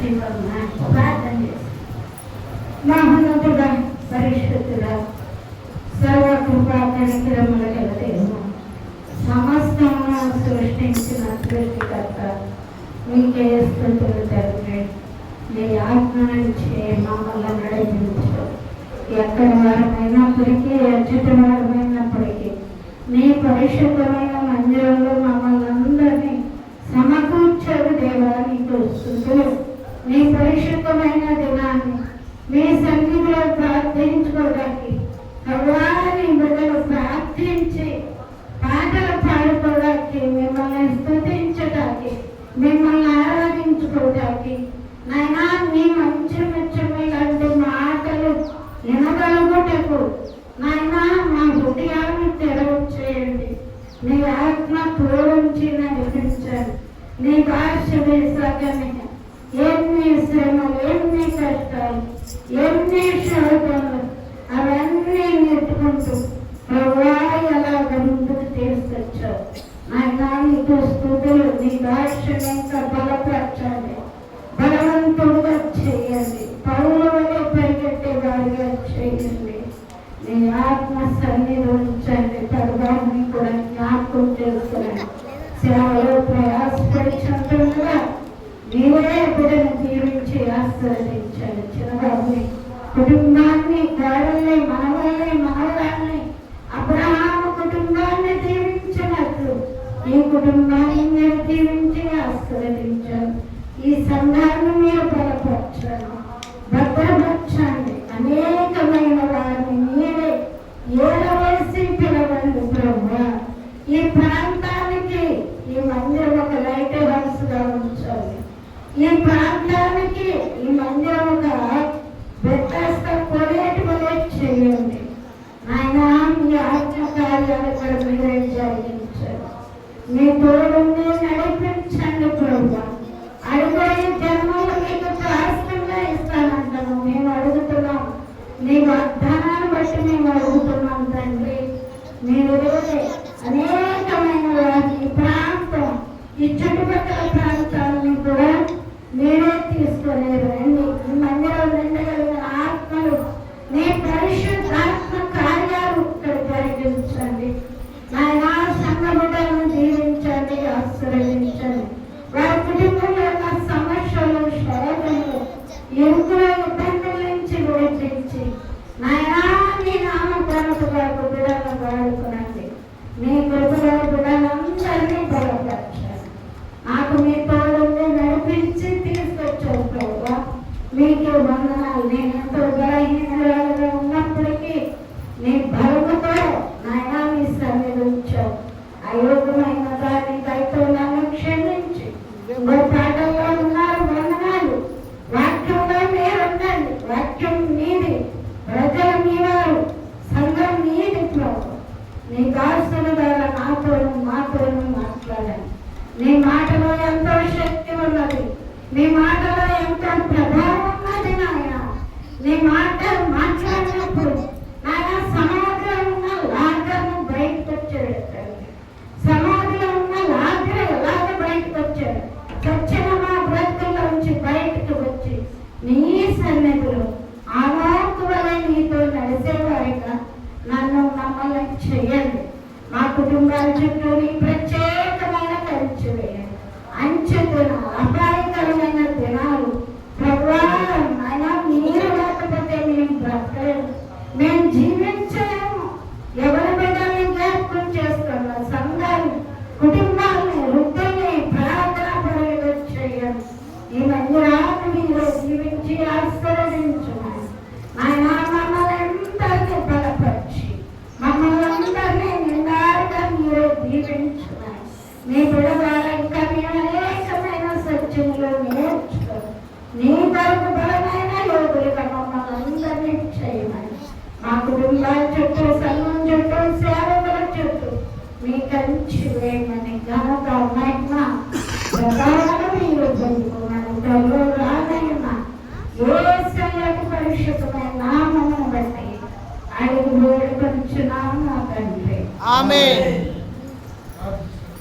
బట్టి వందనాలు. ప్రార్థన చేస్తాం మహోన్నతుడ పరిశుద్ధుడ సర్వకృపా కనికరముల గల దేవుడు సమస్తమును సృష్టించిన సృష్టికర్త మీకే స్థుతులు తండ్రి మీ ఆత్మ నుంచి మమ్మల్ని నడిపించు ఎక్కడి వారమైనప్పటికీ ఎచ్చటి వారమైనప్పటికీ నీ పరిశుద్ధమైన మందిరంలో మమ్మల్ని అందరినీ దేవా నీకు స్థుతులు మీ పరిశుద్ధమైన దినాన్ని మీ సన్నిధిలో ప్రార్థించుకోవడానికి ప్రభువాని బిడ్డలు ప్రార్థించి పాటలు పాడుకోవడానికి మిమ్మల్ని స్థుతించడానికి మిమ్మల్ని ఆరాధించుకోవడానికి నైనా మీ మంచి మెచ్చమైనటువంటి మాటలు వినగలుగుటకు నాయనా మా హృదయాన్ని తెరవు చేయండి. నీ ఆత్మ పూరించి నడిపించాలి నీ భాష వేసాకనే ఎన్ని శ్రమలు ఎన్ని కష్టాలు ఎన్ని శోధనలు అవన్నీ నెట్టుకుంటూ ప్రభా ఎలాగ ముందుకు తీసుకొచ్చావు? ఆయన నీకు స్థుతులు నీ భాషను ఇంకా బలపరచండి బలవంతుడుగా చేయండి. పౌల వలె పరిగెట్టే వారిగా చేయండి. నీ ఆత్మ సన్నిధి ఉంచండి పరుగాన్ని కూడా జ్ఞాపకం చేసుకురండి సేవలో ప్రయాసపడుచుంటుండగా దేవుడే బిడ్డను దీవించి ఆశీర్వదించండి చిన్నబాబుని కుటుంబాన్ని గాడల్ని మనవల్ని మనవరాల్ని అబ్రహాము కుటుంబాన్ని దీవించినట్లు ఈ కుటుంబాన్ని మీరు దీవించి ఆశీర్వదించారు ఈ సంఘాన్ని మీరు బలపరచాను భద్రపరచండి అనేకమైన వారిని మీరే ఏ పిలవండి ప్రభు ఈ ప్రాంతానికి ఈ మందిరం ఒక లైట్ హౌస్గా ఉంచాలి ఈ మందిరానికి ఈ మందిరముగా ఒక వ్యత్యాస కొనేటి వలె చేయండి. ఆయన మీ ఆత్మ కార్యాలు కూడా మీరే జరిగించారు. మీ తోడుని నడిపించండి ప్రభు అడిగే జన్మలు మీకు శాస్త్రంగా ఇస్తానంటాము. మేము అడుగుతున్నాం. మీ వాగ్దానాన్ని బట్టి మేము అడుగుతున్నాం తండ్రి. మీరు అనేకమైన ఈ ప్రాంతం ఈ చుట్టుపక్కల ప్రాంతాలని కూడా మీరే తీసుకొని రండి ఈ మందిరం నిండగలిగిన ఆత్మలు నీ పరిశుద్ధాత్మ కార్యాలు ఇక్కడ జరిగించండి నాయన సంఘ బిడ్డలను దీవించండి ఆశీర్వదించండి వారి కుటుంబంలో ఉన్న సమస్యలు శోధనలు ఎరుకుల ఇబ్బందుల నుంచి విడిపించి నాయనా నీ నామ కొరకుగా బిడ్డలను వాడుకునండి. నీ కృపలో బిడ్డలందరినీ బలపరచాలి నాకు మీ తోడుండి నడిపించి తీసుకొచ్చావు ప్రభు మీకు వందనాలు నేను ఎంతో బలహీనరాలుగా ఉన్నప్పటికీ నీ బలముతో నాయన మీ సన్నిధి ఉంచావు అయోగ్యమైన దాన్ని దయతో నన్ను క్షమించి ఇంకో పాటల్లో ఉన్నారు వందనాలు వాక్యంలో మీరు ఉండండి వాక్యం మీది ప్రజలు మీవారు సంఘం మీది ప్రభు నీ దాసుల ద్వారా నాతోను మాతోను మాట్లాడండి నీ మాటలో ఎంతో శక్తి ఉన్నది నీ మాటలో ఎంతో ప్రభావం ఉన్నది నాయన? నీ మాట మాట్లాడినప్పుడు నాయన సమాధిలో ఉన్న లాగ్రను బయటకు వచ్చాడు సమాధిలో ఉన్న లాగ్ర ఎలాగ బయటకు వచ్చాడు చచ్చిన మా బ్రతుకులోంచి బయటకు వచ్చి నీ సన్నిధిలో ఆవాకు వల్ల నీతో నడిచేవారిగా నన్ను మమ్మల్ని చేయండి. కుటుంబాల చుట్టూ ప్రత్యేకమైన ఖర్చు వేయండి. అంచు దినాలు అపాయకరమైన దినాలు ప్రభువా నాయన మీరు లేకపోతే మేము బ్రతకలేము మేము జీవించలేము ఎవరి బిడ్డల్ని జ్ఞాపకం చేస్తున్నా సంఘాన్ని కుటుంబాన్ని వృద్ధుల్ని ప్రార్థన పరులు చేయండి ఈ మందిరాన్ని మీరు జీవించి ఆశీర్వదించున్నాను ఆయన మమ్మల్ని అందరినీ బలపరిచి మమ్మల్ని అందరినీ నిండారుగా మీరు దీవించున్నాను నీ బిడవాళ్ళ ఇంకా నేను అనేకమైన సత్యంలో నేర్చుకో. నీ కొరకు బలమైన యోగులుగా మమ్మల్ని అందరినీ చేయమని. మా కుటుంబాల చుట్టూ సంఘం చుట్టూ సేవకుల చుట్టూ మీ కంచి వేయమని ఘనత మహిమ ప్రభావాలు మీరు పొందుకున్నాను బట్టి అడుగు తండ్రి. ఆమె